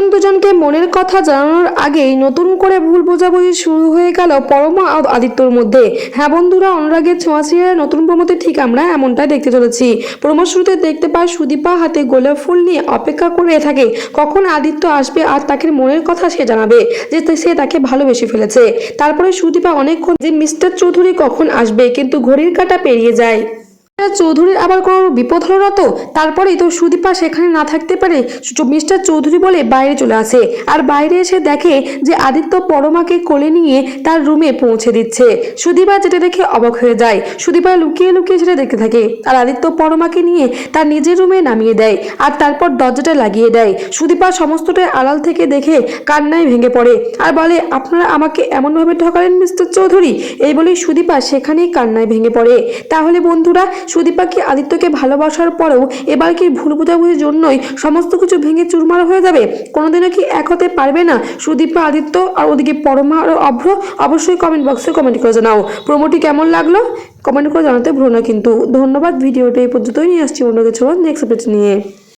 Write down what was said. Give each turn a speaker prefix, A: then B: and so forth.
A: দুজন দুজনকে মনের কথা জানানোর আগেই নতুন করে ভুল বোঝাবুঝি শুরু হয়ে গেল পরমা আর আদিত্যর মধ্যে। হ্যাঁ বন্ধুরা, অনুরাগের ছোঁয়াছিয়ে নতুন প্রমোতে ঠিক আমরা এমনটাই দেখতে চলেছি। প্রমো শুরুতে দেখতে পাই সুদীপা হাতে গোলাপ ফুল নিয়ে অপেক্ষা করে থাকে। কখন আদিত্য আসবে আর তাকে মনের কথা সে জানাবে যে সে তাকে ভালোবেসে ফেলেছে। তারপরে সুদীপা অনেকক্ষণ যে মিস্টার চৌধুরী কখন আসবে কিন্তু ঘড়ির কাঁটা পেরিয়ে যায়। চৌধুরীর আবার কোনো বিপদ হলো না তো? তারপরেই তো সুদীপা সেখানে না থাকতে পারে মিস্টার চৌধুরী বলে বাইরে চলে আসে। আর বাইরে এসে দেখে যে আদিত্য পরমাকে কোলে নিয়ে তার রুমে পৌঁছে দিচ্ছে। সুদীপা যেটা দেখে অবাক হয়ে যায়। সুদীপা লুকিয়ে লুকিয়ে সেটা দেখতে থাকে। আর আদিত্য পরমাকে নিয়ে তার নিজের রুমে নামিয়ে দেয় আর তারপর দরজাটা লাগিয়ে দেয়। সুদীপা সমস্তটা আড়াল থেকে দেখে কান্নায় ভেঙে পড়ে আর বলে, আপনারা আমাকে এমনভাবে ঠকালেন, মিস্টার চৌধুরী? এই বলেই সুদীপা সেখানেই কান্নায় ভেঙে পড়ে। তাহলে বন্ধুরা সুদীপা কি আদিত্যকে ভালোবাসার পরেও এবার কি ভুল বোঝাবুঝির জন্যই সমস্ত কিছু ভেঙে চুরমার হয়ে যাবে? কোনোদিনও কি এক হতে পারবে না? সুদীপা, আদিত্য আর ওদিকে পরমা আর অভ্র অবশ্যই কমেন্ট বক্সে কমেন্ট করে জানাও। প্রোমোটি কেমন লাগল? কমেন্ট করে জানাতে ভুলো না কিন্তু। ধন্যবাদ, ভিডিওটা এই পর্যন্তই। নিয়ে আসছি অন্য কিছু নেক্সট নিয়ে।